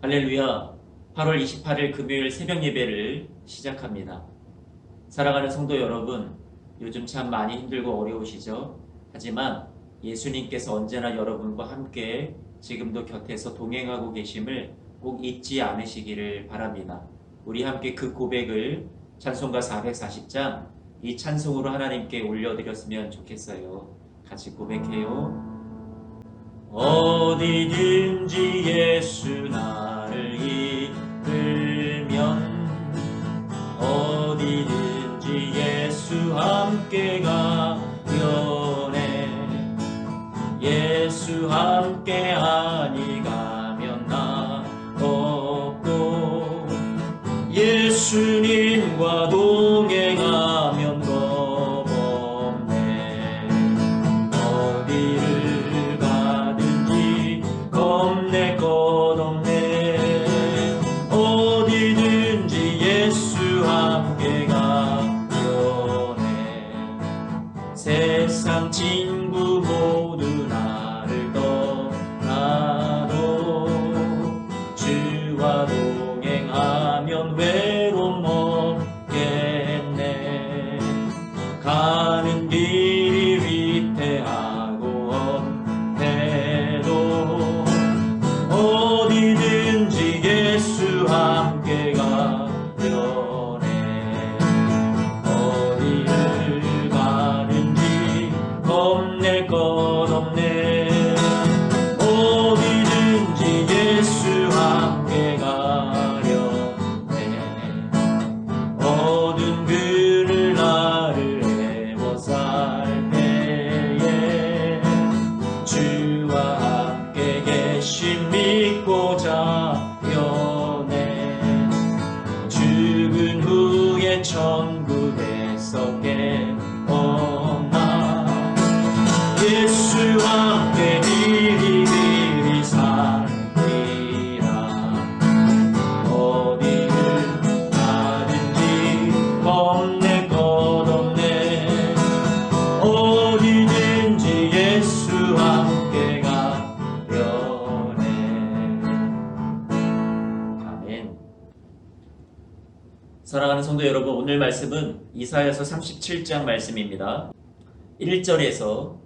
할렐루야. 8월 28일 금요일 새벽 예배를 시작합니다. 사랑하는 성도 여러분, 요즘 참 많이 힘들고 어려우시죠? 하지만 예수님께서 언제나 여러분과 함께 지금도 곁에서 동행하고 계심을 꼭 잊지 않으시기를 바랍니다. 우리 함께 그 고백을 찬송가 440장 이 찬송으로 하나님께 올려드렸으면 좋겠어요. 같이 고백해요. 어디든지 예수 나를 세상 친 이사야서 37장 말씀입니다 1절에서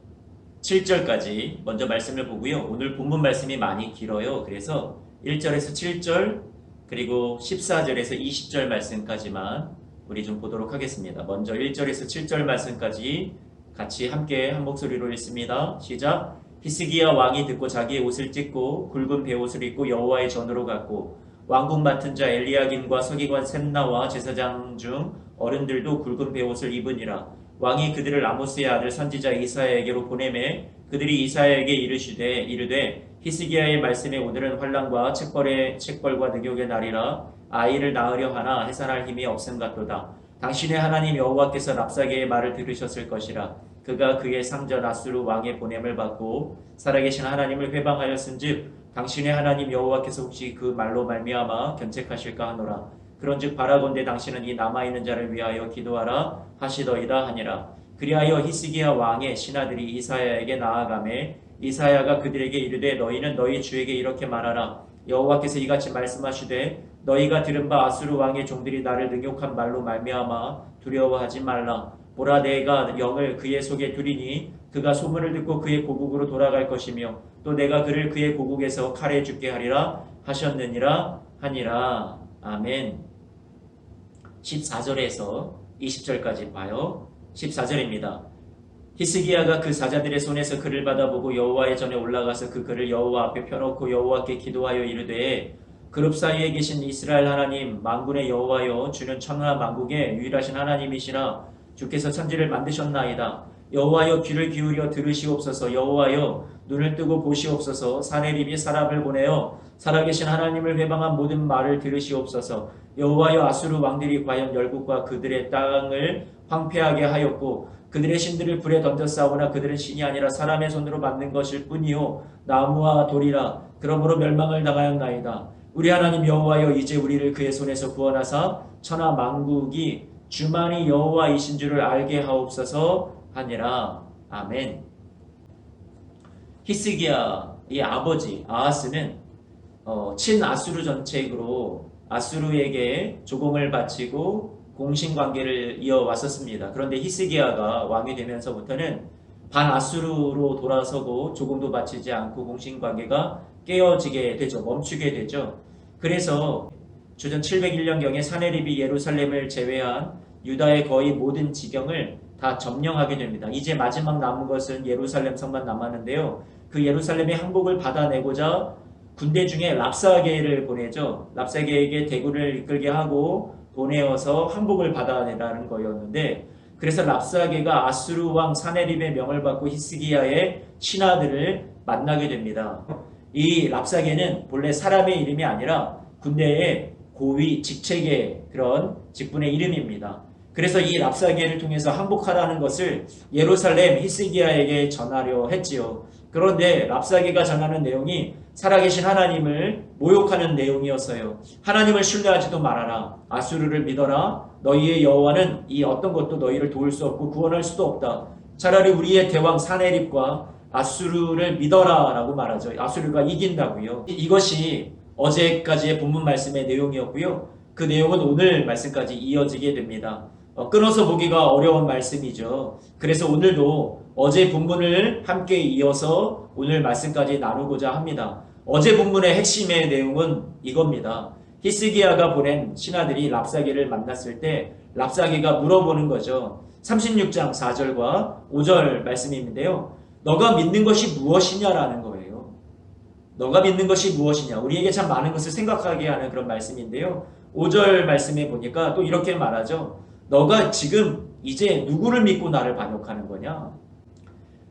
7절까지 먼저 말씀을 보고요. 오늘 본문 말씀이 많이 길어요. 그래서 1절에서 7절 그리고 14절에서 20절 말씀까지만 우리 좀 보도록 하겠습니다. 먼저 1절에서 7절 말씀까지 같이 함께 한 목소리로 읽습니다. 시작. 히스기야 왕이 듣고 자기의 옷을 찢고 굵은 베옷을 입고 여호와의 전으로 갔고 왕국 맡은 자 엘리야김과 서기관 셈나와 제사장 중 어른들도 굵은 베옷을 입으니라. 왕이 그들을 아모스의 아들 선지자 이사야에게로 보내매 그들이 이사야에게 이르시되 이르되 히스기야의 말씀에 오늘은 환란과 책벌의 책벌과 능욕의 날이라 아이를 낳으려 하나 해산할 힘이 없음 같도다. 당신의 하나님 여호와께서 랍사게의 말을 들으셨을 것이라. 그가 그의 상전 아수르 왕의 보냄을 받고 살아계신 하나님을 회방하였은즉 당신의 하나님 여호와께서 혹시 그 말로 말미암아 견책하실까 하노라 그런즉 바라건대 당신은 이 남아있는 자를 위하여 기도하라 하시더이다 하니라. 그리하여 히스기야 왕의 신하들이 이사야에게 나아가매 이사야가 그들에게 이르되 너희는 너희 주에게 이렇게 말하라. 여호와께서 이같이 말씀하시되 너희가 들은 바 아수르 왕의 종들이 나를 능욕한 말로 말미암아 두려워하지 말라. 보라 내가 영을 그의 속에 두리니 그가 소문을 듣고 그의 고국으로 돌아갈 것이며 또 내가 그를 그의 고국에서 칼에 죽게 하리라 하셨느니라 하니라. 아멘. 14절에서 20절까지 봐요. 14절입니다. 히스기야가 그 사자들의 손에서 글을 받아보고 여호와의 전에 올라가서 그 글을 여호와 앞에 펴놓고 여호와께 기도하여 이르되 그룹 사이에 계신 이스라엘 하나님 만군의 여호와여 주는 천하 만국의 유일하신 하나님이시라 주께서 천지를 만드셨나이다. 여호와여 귀를 기울여 들으시옵소서 여호와여 눈을 뜨고 보시옵소서 사내립이 사람을 보내어 살아계신 하나님을 회방한 모든 말을 들으시옵소서. 여호와여 아수르 왕들이 과연 열국과 그들의 땅을 황폐하게 하였고 그들의 신들을 불에 던져 싸우나 그들은 신이 아니라 사람의 손으로 만든 것일 뿐이요. 나무와 돌이라. 그러므로 멸망을 당하였나이다. 우리 하나님 여호와여 이제 우리를 그의 손에서 구원하사 천하 만국이 주만이 여호와이신 줄을 알게 하옵소서 하니라. 아멘. 히스기야의 아버지 아하스는 어, 친아수르 정책으로 아수르에게 조공을 바치고 공신관계를 이어왔었습니다. 그런데 히스기야가 왕이 되면서부터는 반아수르로 돌아서고 조공도 바치지 않고 공신관계가 깨어지게 되죠. 멈추게 되죠. 그래서 주전 701년경에 사네립이 예루살렘을 제외한 유다의 거의 모든 지경을 다 점령하게 됩니다. 이제 마지막 남은 것은 예루살렘 성만 남았는데요. 그 예루살렘의 항복을 받아내고자 군대 중에 랍사게를 보내죠. 랍사게에게 대군을 이끌게 하고 보내어서 항복을 받아내라는 거였는데 그래서 랍사게가 아수르 왕 사네립의 명을 받고 히스기야의 신하들을 만나게 됩니다. 이 랍사게는 본래 사람의 이름이 아니라 군대의 고위 직책의 그런 직분의 이름입니다. 그래서 이 랍사게를 통해서 항복하라는 것을 예루살렘 히스기야에게 전하려 했지요. 그런데 랍사게가 전하는 내용이 살아계신 하나님을 모욕하는 내용이었어요. 하나님을 신뢰하지도 말아라. 아수르를 믿어라. 너희의 여호와는 이 어떤 것도 너희를 도울 수 없고 구원할 수도 없다. 차라리 우리의 대왕 사네립과 아수르를 믿어라라고 말하죠. 아수르가 이긴다고요. 이것이 어제까지의 본문 말씀의 내용이었고요. 그 내용은 오늘 말씀까지 이어지게 됩니다. 어, 끊어서 보기가 어려운 말씀이죠. 그래서 오늘도 어제 본문을 함께 이어서 오늘 말씀까지 나누고자 합니다. 어제 본문의 핵심의 내용은 이겁니다. 히스기야가 보낸 신하들이 랍사게를 만났을 때 랍사게가 물어보는 거죠. 36장 4절과 5절 말씀인데요. 너가 믿는 것이 무엇이냐라는 거예요. 너가 믿는 것이 무엇이냐. 우리에게 참 많은 것을 생각하게 하는 그런 말씀인데요. 5절 말씀에 보니까 또 이렇게 말하죠. 너가 지금 이제 누구를 믿고 나를 반역하는 거냐?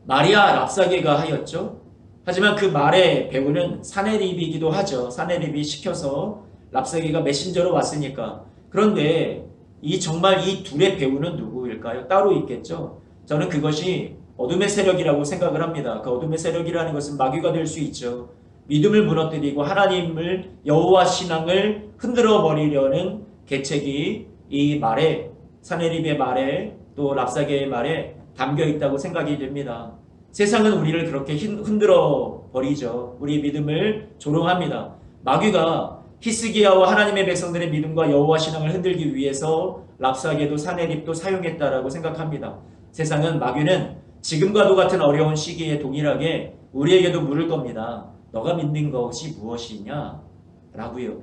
마리아 랍사게가 하였죠. 하지만 그 말의 배우는 사네립이기도 하죠. 사네립이 시켜서 랍사게가 메신저로 왔으니까. 그런데 이 정말 이 둘의 배우는 누구일까요? 따로 있겠죠. 저는 그것이 어둠의 세력이라고 생각을 합니다. 그 어둠의 세력이라는 것은 마귀가 될 수 있죠. 믿음을 무너뜨리고 하나님을 여호와 신앙을 흔들어 버리려는 계책이 이 말에 사네립의 말에 또 랍사게의 말에 담겨 있다고 생각이 됩니다. 세상은 우리를 그렇게 흔들어 버리죠. 우리의 믿음을 조롱합니다. 마귀가 히스기야와 하나님의 백성들의 믿음과 여호와 신앙을 흔들기 위해서 랍사게도 사네립도 사용했다라고 생각합니다. 세상은 마귀는 지금과도 같은 어려운 시기에 동일하게 우리에게도 물을 겁니다. 너가 믿는 것이 무엇이냐? 라고요.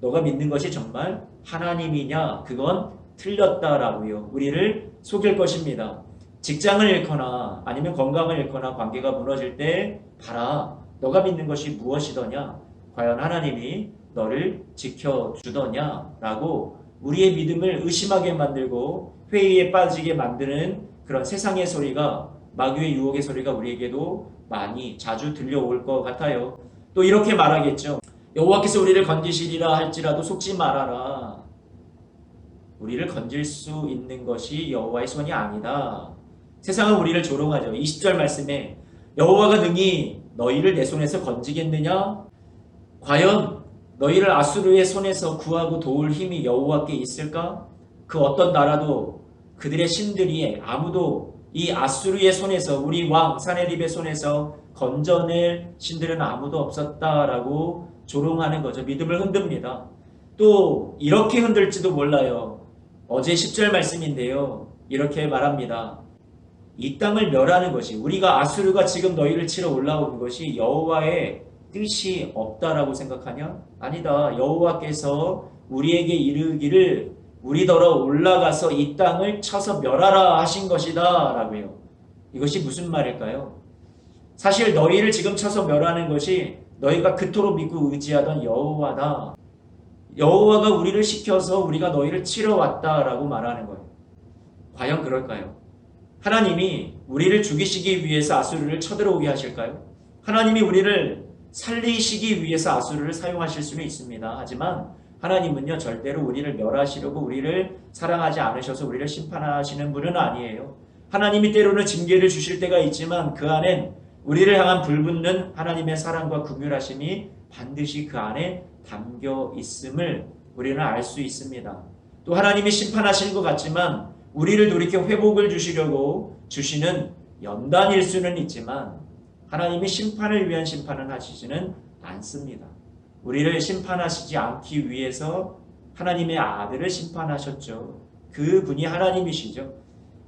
너가 믿는 것이 정말 하나님이냐? 그건 틀렸다라고요. 우리를 속일 것입니다. 직장을 잃거나 아니면 건강을 잃거나 관계가 무너질 때 봐라. 너가 믿는 것이 무엇이더냐? 과연 하나님이 너를 지켜주더냐? 라고 우리의 믿음을 의심하게 만들고 회의에 빠지게 만드는 그런 세상의 소리가 마귀의 유혹의 소리가 우리에게도 많이 자주 들려올 것 같아요. 또 이렇게 말하겠죠. 여호와께서 우리를 건지시리라 할지라도 속지 말아라. 우리를 건질 수 있는 것이 여호와의 손이 아니다. 세상은 우리를 조롱하죠. 20절 말씀에 여호와가 능히 너희를 내 손에서 건지겠느냐? 과연 너희를 아수르의 손에서 구하고 도울 힘이 여호와께 있을까? 그 어떤 나라도 그들의 신들이 아무도 이 아수르의 손에서 우리 왕 사네립의 손에서 건져낼 신들은 아무도 없었다라고 조롱하는 거죠. 믿음을 흔듭니다. 또 이렇게 흔들지도 몰라요. 어제 10절 말씀인데요. 이렇게 말합니다. 이 땅을 멸하는 것이 우리가 아수르가 지금 너희를 치러 올라오는 것이 여호와의 뜻이 없다라고 생각하냐? 아니다. 여호와께서 우리에게 이르기를 우리더러 올라가서 이 땅을 쳐서 멸하라 하신 것이다 라고요. 이것이 무슨 말일까요? 사실 너희를 지금 쳐서 멸하는 것이 너희가 그토록 믿고 의지하던 여호와다. 여호와가 우리를 시켜서 우리가 너희를 치러 왔다라고 말하는 거예요. 과연 그럴까요? 하나님이 우리를 죽이시기 위해서 아수르를 쳐들어오게 하실까요? 하나님이 우리를 살리시기 위해서 아수르를 사용하실 수는 있습니다. 하지만 하나님은요 절대로 우리를 멸하시려고 우리를 사랑하지 않으셔서 우리를 심판하시는 분은 아니에요. 하나님이 때로는 징계를 주실 때가 있지만 그 안엔 우리를 향한 불붙는 하나님의 사랑과 긍휼하심이 반드시 그 안에 담겨 있음을 우리는 알 수 있습니다. 또 하나님이 심판하시는 것 같지만 우리를 돌이켜 회복을 주시려고 주시는 연단일 수는 있지만 하나님이 심판을 위한 심판은 하시지는 않습니다. 우리를 심판하시지 않기 위해서 하나님의 아들을 심판하셨죠. 그 분이 하나님이시죠.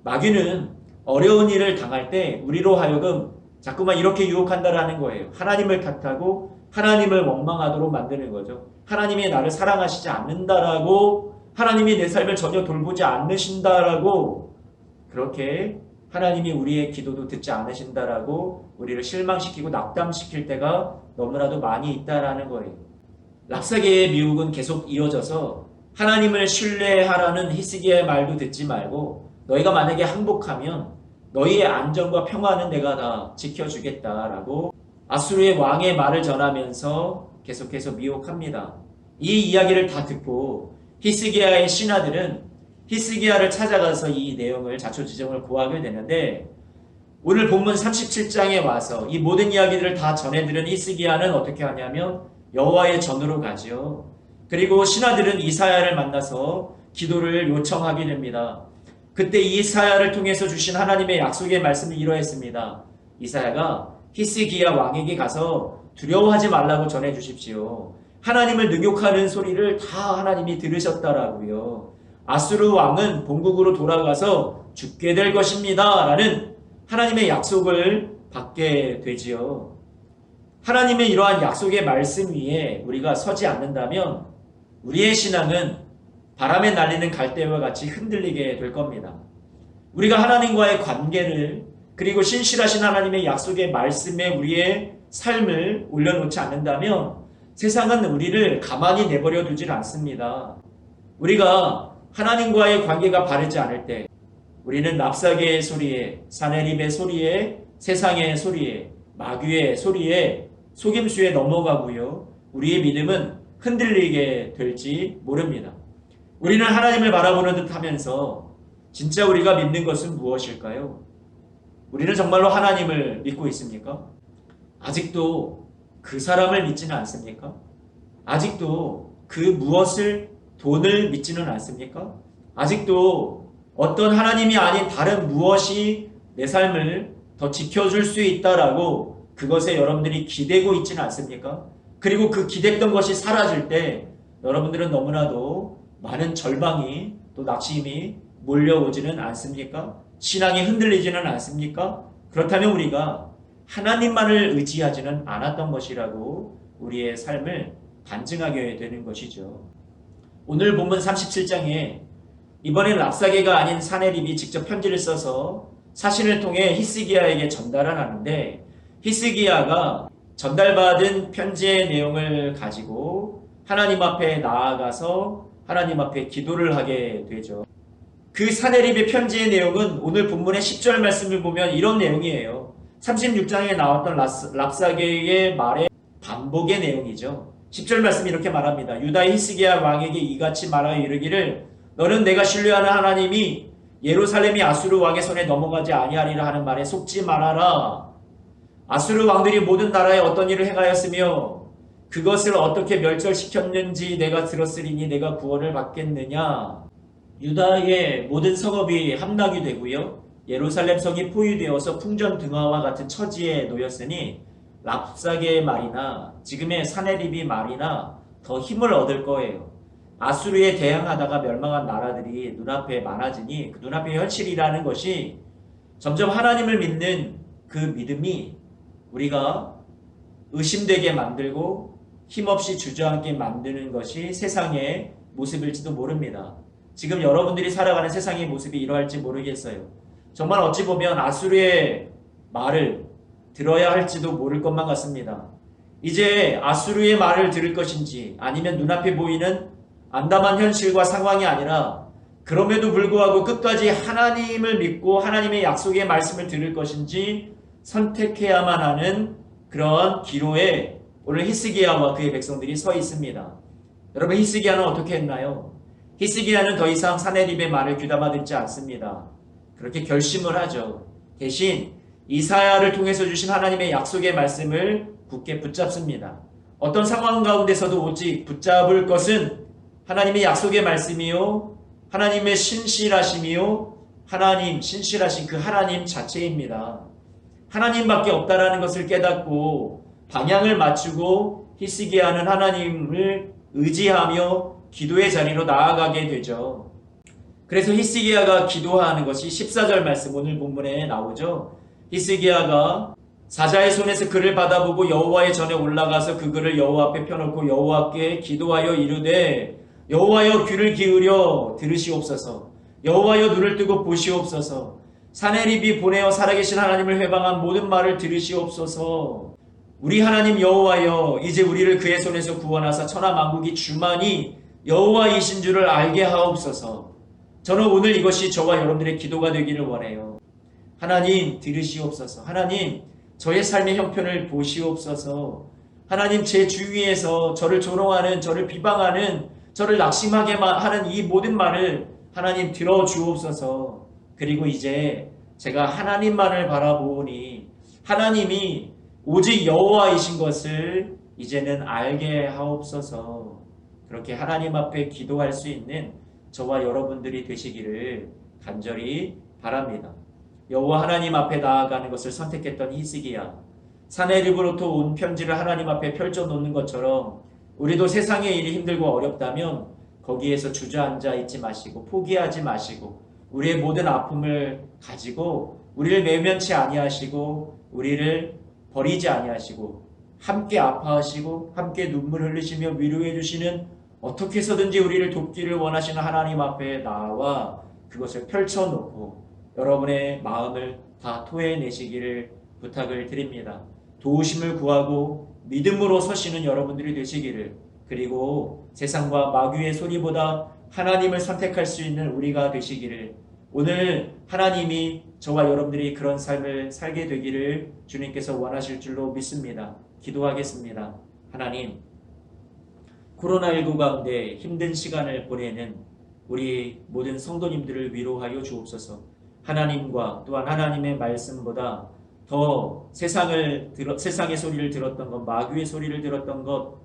마귀는 어려운 일을 당할 때 우리로 하여금 자꾸만 이렇게 유혹한다라는 거예요. 하나님을 탓하고 하나님을 원망하도록 만드는 거죠. 하나님이 나를 사랑하시지 않는다라고 하나님이 내 삶을 전혀 돌보지 않으신다라고 그렇게 하나님이 우리의 기도도 듣지 않으신다라고 우리를 실망시키고 낙담시킬 때가 너무나도 많이 있다라는 거예요. 랍사계의 미혹은 계속 이어져서 하나님을 신뢰하라는 히스기야의 말도 듣지 말고 너희가 만약에 항복하면 너희의 안전과 평화는 내가 다 지켜주겠다라고 아수르의 왕의 말을 전하면서 계속해서 미혹합니다. 이 이야기를 다 듣고 히스기야의 신하들은 히스기야를 찾아가서 이 내용을 자초지정을 구하게 되는데 오늘 본문 37장에 와서 이 모든 이야기들을 다 전해들은 히스기야는 어떻게 하냐면 여호와의 전으로 가지요. 그리고 신하들은 이사야를 만나서 기도를 요청하게 됩니다. 그때 이사야를 통해서 주신 하나님의 약속의 말씀이 이러했습니다. 이사야가 히스기야 왕에게 가서 두려워하지 말라고 전해 주십시오. 하나님을 능욕하는 소리를 다 하나님이 들으셨다라고요. 아수르 왕은 본국으로 돌아가서 죽게 될 것입니다. 라는 하나님의 약속을 받게 되지요. 하나님의 이러한 약속의 말씀 위에 우리가 서지 않는다면 우리의 신앙은 바람에 날리는 갈대와 같이 흔들리게 될 겁니다. 우리가 하나님과의 관계를 그리고 신실하신 하나님의 약속의 말씀에 우리의 삶을 올려놓지 않는다면 세상은 우리를 가만히 내버려 두질 않습니다. 우리가 하나님과의 관계가 바르지 않을 때 우리는 납사계의 소리에 사내립의 소리에 세상의 소리에 마귀의 소리에 속임수에 넘어가고요. 우리의 믿음은 흔들리게 될지 모릅니다. 우리는 하나님을 바라보는 듯 하면서 진짜 우리가 믿는 것은 무엇일까요? 우리는 정말로 하나님을 믿고 있습니까? 아직도 그 사람을 믿지는 않습니까? 아직도 그 무엇을 돈을 믿지는 않습니까? 아직도 어떤 하나님이 아닌 다른 무엇이 내 삶을 더 지켜줄 수 있다라고 그것에 여러분들이 기대고 있지는 않습니까? 그리고 그 기댔던 것이 사라질 때 여러분들은 너무나도 많은 절망이 또 낙심이 몰려오지는 않습니까? 신앙이 흔들리지는 않습니까? 그렇다면 우리가 하나님만을 의지하지는 않았던 것이라고 우리의 삶을 반증하게 되는 것이죠. 오늘 본문 37장에 이번엔 랍사게가 아닌 사내립이 직접 편지를 써서 사신을 통해 히스기야에게 전달을 하는데 히스기야가 전달받은 편지의 내용을 가지고 하나님 앞에 나아가서 하나님 앞에 기도를 하게 되죠. 그 사내립의 편지의 내용은 오늘 본문의 10절 말씀을 보면 이런 내용이에요. 36장에 나왔던 랍사게의 말의 반복의 내용이죠. 10절 말씀이 이렇게 말합니다. 유다의 히스기야 왕에게 이같이 말하여 이르기를 너는 내가 신뢰하는 하나님이 예루살렘이 아수르 왕의 손에 넘어가지 아니하리라 하는 말에 속지 말아라. 아수르 왕들이 모든 나라에 어떤 일을 행하였으며 그것을 어떻게 멸절시켰는지 내가 들었으리니 내가 구원을 받겠느냐. 유다의 모든 성읍이 함락이 되고요. 예루살렘 성이 포위되어서 풍전 등화와 같은 처지에 놓였으니 랍사게의 말이나 지금의 사내립이 말이나 더 힘을 얻을 거예요. 아수르에 대항하다가 멸망한 나라들이 눈앞에 많아지니 그 눈앞의 현실이라는 것이 점점 하나님을 믿는 그 믿음이 우리가 의심되게 만들고 힘없이 주저앉게 만드는 것이 세상의 모습일지도 모릅니다. 지금 여러분들이 살아가는 세상의 모습이 이러할지 모르겠어요. 정말 어찌 보면 아수르의 말을 들어야 할지도 모를 것만 같습니다. 이제 아수르의 말을 들을 것인지 아니면 눈앞에 보이는 안담한 현실과 상황이 아니라 그럼에도 불구하고 끝까지 하나님을 믿고 하나님의 약속의 말씀을 들을 것인지 선택해야만 하는 그런 기로에 오늘 히스기야와 그의 백성들이 서 있습니다. 여러분 히스기야는 어떻게 했나요? 히스기야는 더 이상 사내립의 말을 귀담아 듣지 않습니다. 그렇게 결심을 하죠. 대신 이사야를 통해서 주신 하나님의 약속의 말씀을 굳게 붙잡습니다. 어떤 상황 가운데서도 오직 붙잡을 것은 하나님의 약속의 말씀이요. 하나님의 신실하심이요. 하나님, 신실하신 그 하나님 자체입니다. 하나님밖에 없다라는 것을 깨닫고 방향을 맞추고 히스기야는 하나님을 의지하며 기도의 자리로 나아가게 되죠. 그래서 히스기야가 기도하는 것이 14절 말씀 오늘 본문에 나오죠. 히스기야가 사자의 손에서 그를 받아보고 여호와의 전에 올라가서 그 글을 여호와 앞에 펴놓고 여호와께 기도하여 이르되 여호와여 귀를 기울여 들으시옵소서 여호와여 눈을 뜨고 보시옵소서 사내립이 보내어 살아계신 하나님을 회방한 모든 말을 들으시옵소서 우리 하나님 여호와여 이제 우리를 그의 손에서 구원하사 천하 만국이 주만이 여호와이신 줄을 알게 하옵소서. 저는 오늘 이것이 저와 여러분들의 기도가 되기를 원해요. 하나님 들으시옵소서. 하나님 저의 삶의 형편을 보시옵소서. 하나님 제 주위에서 저를 조롱하는 저를 비방하는 저를 낙심하게 하는 이 모든 말을 하나님 들어주옵소서. 그리고 이제 제가 하나님만을 바라보니 하나님이 오직 여호와이신 것을 이제는 알게 하옵소서 그렇게 하나님 앞에 기도할 수 있는 저와 여러분들이 되시기를 간절히 바랍니다. 여호와 하나님 앞에 나아가는 것을 선택했던 히스기야 사내립으로부터 온 편지를 하나님 앞에 펼쳐 놓는 것처럼 우리도 세상의 일이 힘들고 어렵다면 거기에서 주저앉아 있지 마시고 포기하지 마시고 우리의 모든 아픔을 가지고 우리를 외면치 아니하시고 우리를 버리지 아니하시고 함께 아파하시고 함께 눈물 흘리시며 위로해 주시는 어떻게 해서든지 우리를 돕기를 원하시는 하나님 앞에 나와 그것을 펼쳐놓고 여러분의 마음을 다 토해내시기를 부탁을 드립니다. 도우심을 구하고 믿음으로 서시는 여러분들이 되시기를 그리고 세상과 마귀의 소리보다 하나님을 선택할 수 있는 우리가 되시기를 오늘 하나님이 저와 여러분들이 그런 삶을 살게 되기를 주님께서 원하실 줄로 믿습니다. 기도하겠습니다. 하나님, 코로나19 가운데 힘든 시간을 보내는 우리 모든 성도님들을 위로하여 주옵소서. 하나님과 또한 하나님의 말씀보다 더 세상을 들어, 세상의 소리를 들었던 것, 마귀의 소리를 들었던 것,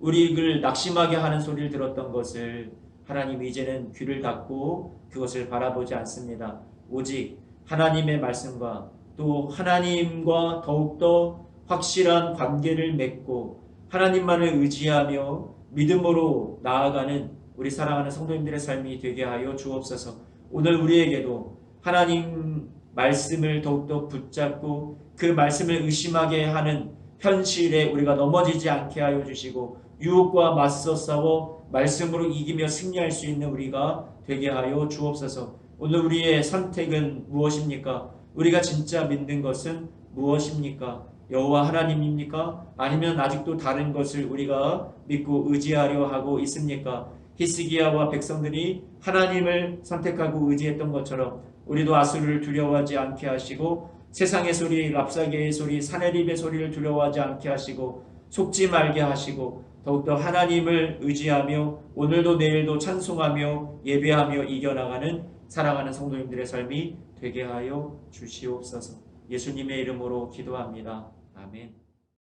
우리를 낙심하게 하는 소리를 들었던 것을 하나님 이제는 귀를 닫고 그것을 바라보지 않습니다. 오직 하나님의 말씀과 또 하나님과 더욱더 확실한 관계를 맺고 하나님만을 의지하며 믿음으로 나아가는 우리 사랑하는 성도님들의 삶이 되게 하여 주옵소서. 오늘 우리에게도 하나님 말씀을 더욱더 붙잡고 그 말씀을 의심하게 하는 현실에 우리가 넘어지지 않게 하여 주시고 유혹과 맞서 싸워 말씀으로 이기며 승리할 수 있는 우리가 되게 하여 주옵소서. 오늘 우리의 선택은 무엇입니까? 우리가 진짜 믿는 것은 무엇입니까? 여호와 하나님입니까? 아니면 아직도 다른 것을 우리가 믿고 의지하려 하고 있습니까? 히스기야와 백성들이 하나님을 선택하고 의지했던 것처럼 우리도 아수르를 두려워하지 않게 하시고 세상의 소리, 랍사계의 소리, 사내립의 소리를 두려워하지 않게 하시고 속지 말게 하시고 더욱더 하나님을 의지하며 오늘도 내일도 찬송하며 예배하며 이겨나가는 사랑하는 성도님들의 삶이 되게 하여 주시옵소서. 예수님의 이름으로 기도합니다. 아멘.